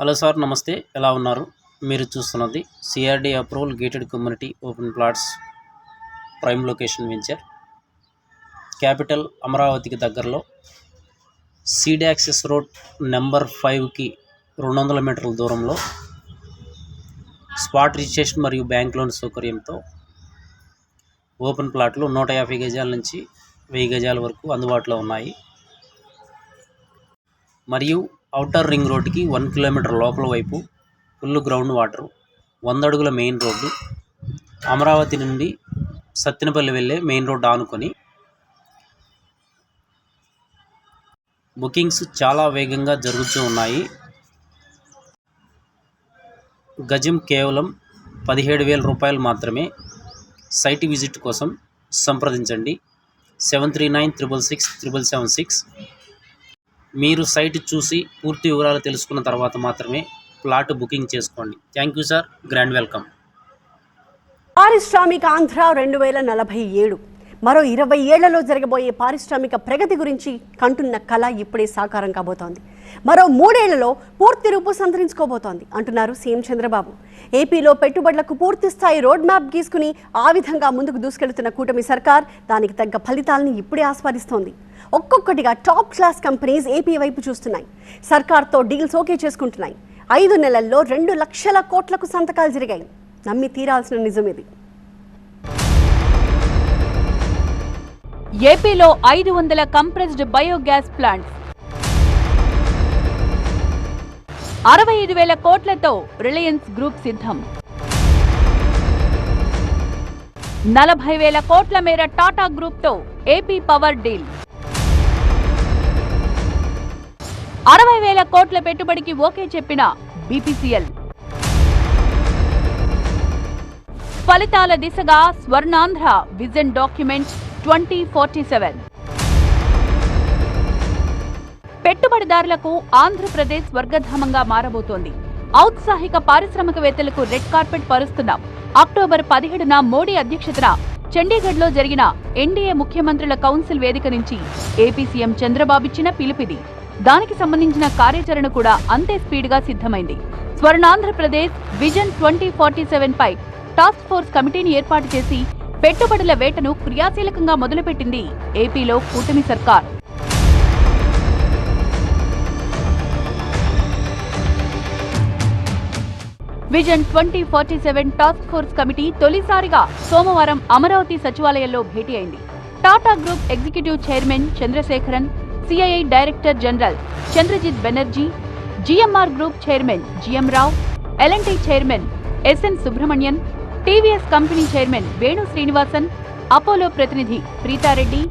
Hello sir నమస్తే. ఎలా ఉన్నారు? మీరు చూస్తున్నది CRD approval gated community open plots prime location venture capital అమరావతికి దగ్గరలో సీడ్ యాక్సెస్ రోడ్ నెంబర్ ఫైవ్కి రెండు వందల మీటర్ల దూరంలో స్పాట్ రిజిస్ట్రేషన్ మరియు బ్యాంక్ లోన్ సౌకర్యంతో ఓపెన్ ప్లాట్లు నూట యాభై గజాల నుంచి వెయ్యి గజాల వరకు అందుబాటులో ఉన్నాయి. మరియు ఔటర్ రింగ్ రోడ్డుకి వన్ కిలోమీటర్ లోపల వైపు ఫుల్ గ్రౌండ్ వాటర్ వంద అడుగుల మెయిన్ రోడ్డు. అమరావతి నుండి సత్తెనపల్లి వెళ్ళే మెయిన్ రోడ్డు ఆనుకొని బుకింగ్స్ చాలా వేగంగా జరుగుతూ ఉన్నాయి. గజం కేవలం పదిహేడు వేల రూపాయలు మాత్రమే. సైట్ విజిట్ కోసం సంప్రదించండి. Seven three nine triple six triple seven six మీరు సైట్ చూసి పూర్తి వివరాలు తెలుసుకున్న తర్వాత మాత్రమే ప్లాట్ బుకింగ్ చేసుకోండి. Thank you sir grand welcome పారిశ్రామిక ఆంధ్ర రెండు వేల నలభై ఏడు. మరో ఇరవై ఏళ్ళలో జరగబోయే పారిశ్రామిక ప్రగతి గురించి కంటున్న కళ ఇప్పుడే సాకారం కాబోతోంది. మరో మూడేళ్ళలో పూర్తి రూపు సంతరించుకోబోతోంది అంటున్నారు సీఎం చంద్రబాబు. ఏపీలో పెట్టుబడులకు పూర్తి స్థాయి రోడ్ మ్యాప్ గీసుకుని ఆ విధంగా ముందుకు దూసుకెళ్తున్న కూటమి సర్కార్ దానికి తగ్గ ఫలితాలను ఇప్పుడే ఆస్వాదిస్తోంది. ఒక్కొక్కటిగా టాప్ క్లాస్ కంపెనీస్ ఏపీ వైపు చూస్తున్నాయి. సర్కార్తో డీల్స్ ఓకే చేసుకుంటున్నాయి. ఐదు నెలల్లో రెండు లక్షల కోట్లకు సంతకాలు జరిగాయి. నమ్మి తీరాల్సిన నిజం ఇది. ఏపీలో ఐదు వందల కంప్రెస్డ్ బయోగ్యాస్ ప్లాంట్స్. అరవై ఐదు వేల కోట్లతో రిలయన్స్ గ్రూప్ సిద్ధం. నలభై వేల కోట్ల మేర టాటా గ్రూప్తో ఏపీ పవర్ డీల్. అరవై వేల కోట్ల పెట్టుబడికి ఓకే చెప్పిన బీపీసీఎల్. ఫలితాల దిశగా Swarnandhra vision document twenty forty seven. పెట్టుబడిదారులకు ఆంధ్రప్రదేశ్ స్వర్గధామంగా మారబోతోంది. ఔత్సాహిక పారిశ్రామికవేత్తలకు రెడ్ కార్పెట్ పరుస్తున్నాం. అక్టోబర్ పదిహేడున మోడీ అధ్యక్షతన చండీగఢ్లో జరిగిన ఎన్డీఏ ముఖ్యమంత్రుల కౌన్సిల్ వేదిక నుంచి ఏపీ సీఎం చంద్రబాబిచ్చిన పిలుపిది. దానికి సంబంధించిన కార్యాచరణ కూడా అంతే స్పీడ్గా సిద్ధమైంది. Swarnandhra Pradesh vision twenty forty seven పై టాస్క్ ఫోర్స్ కమిటీని ఏర్పాటు చేసి పెట్టుబడుల వేటను క్రియాశీలకంగా మొదలుపెట్టింది ఏపీలో కూటమి సర్కార్. Vision twenty forty seven task force committee తొలిసారిగా సోమవారం అమరావతి సచివాలయంలో భేటీ అయింది. Tata group executive chairman Chandrasekaran CII director general Chandrajit Banerjee GMR group chairman GM Rao LNT chairman SN Subrahmanyan TVS company chairman Venu Srinivasan Apollo ప్రతినిధి ప్రీతారెడ్డి